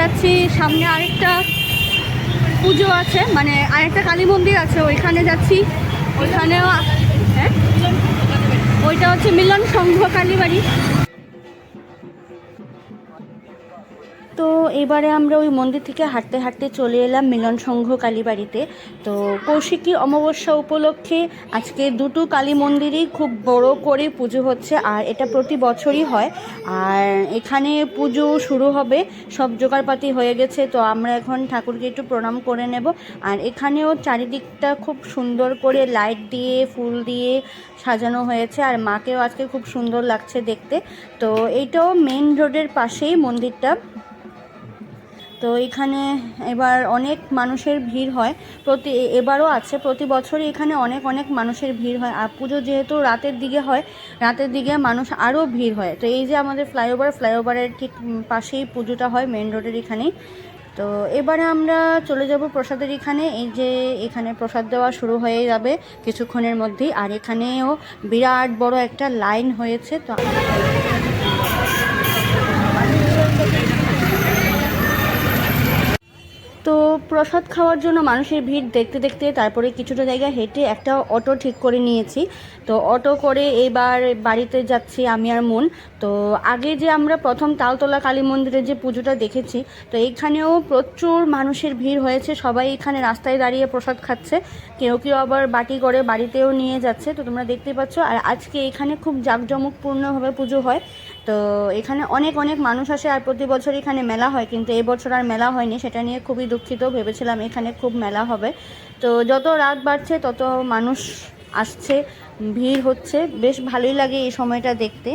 যাচ্ছি, সামনে আরেকটা পুজো আছে মানে আরেকটা কালী মন্দির আছে, ওইখানে যাচ্ছি। ওইখানেও হ্যাঁ? ওইটা হচ্ছে মিলন সংঘ কালীবাড়ি। তো এবারে আমরা ওই মন্দির থেকে হাঁটতে হাঁটতে চলে এলাম মিলন সংঘ কালীবাড়িতে তো কৌশিকী অমাবস্যা উপলক্ষে আজকে দুটো কালী মন্দিরেই খুব বড় করে পুজো হচ্ছে, আর এটা প্রতি বছরই হয়। আর এখানে পুজো শুরু হবে, সব জোগাড়পাতি হয়ে গেছে, তো আমরা এখন ঠাকুরকে একটু প্রণাম করে নেব। আর এখানেও চারিদিকটা খুব সুন্দর করে লাইট দিয়ে, ফুল দিয়ে সাজানো হয়েছে, আর মাকেও আজকে খুব সুন্দর লাগছে দেখতে। তো এইটাও মেন রোডের পাশেই মন্দিরটা। তো এখানে এবার অনেক মানুষের ভিড় হয়। প্রতি, এবারও আছে, প্রতি বছরই এখানে অনেক অনেক মানুষের ভিড় হয়। আর পুজো যেহেতু রাতের দিকে হয়, রাতের দিকে মানুষ আরও ভিড় হয়। তো এই যে আমাদের ফ্লাইওভার, ফ্লাইওভারের ঠিক পাশেই পুজোটা হয়, মেন রোডের এখানেই। তো এবারে আমরা চলে যাব প্রসাদের এখানে। এই যে এখানে প্রসাদ দেওয়া শুরু হয়ে যাবে কিছুক্ষণের মধ্যেই। আর এখানেও বিরাট বড় একটা লাইন হয়েছে। তো তো প্রসাদ খাওয়ার জন্য মানুষের ভিড় দেখতে দেখতে তারপরে কিছুটা জায়গা হেঁটে একটা অটো ঠিক করে নিয়েছি। তো অটো করে এবার বাড়িতে যাচ্ছি আমি আর মন। তো আগে যে আমরা প্রথম তালতলা কালী মন্দিরে যে পুজোটা দেখেছি, তো এইখানেও প্রচুর মানুষের ভিড় হয়েছে। সবাই এখানে রাস্তায় দাঁড়িয়ে প্রসাদ খাচ্ছে। কেউ কেউ আবার বাটি করে বাড়িতেও নিয়ে যাচ্ছে। তো তোমরা দেখতে পাচ্ছ, আর আজকে এখানে খুব জাঁকজমকপূর্ণভাবে পুজো হয়। তো এখানে অনেক অনেক মানুষ আসে আর প্রতি বছর এখানে মেলা হয়, কিন্তু এবছর আর মেলা হয়নি, সেটা নিয়ে খুবই দুঃখিত, ভেবেছিলাম এখানে খুব মেলা হবে। তো যত রাত বাড়ছে, তত মানুষ আসছে, ভিড় হচ্ছে, বেশ ভালোই লাগে এই সময়টা দেখতে।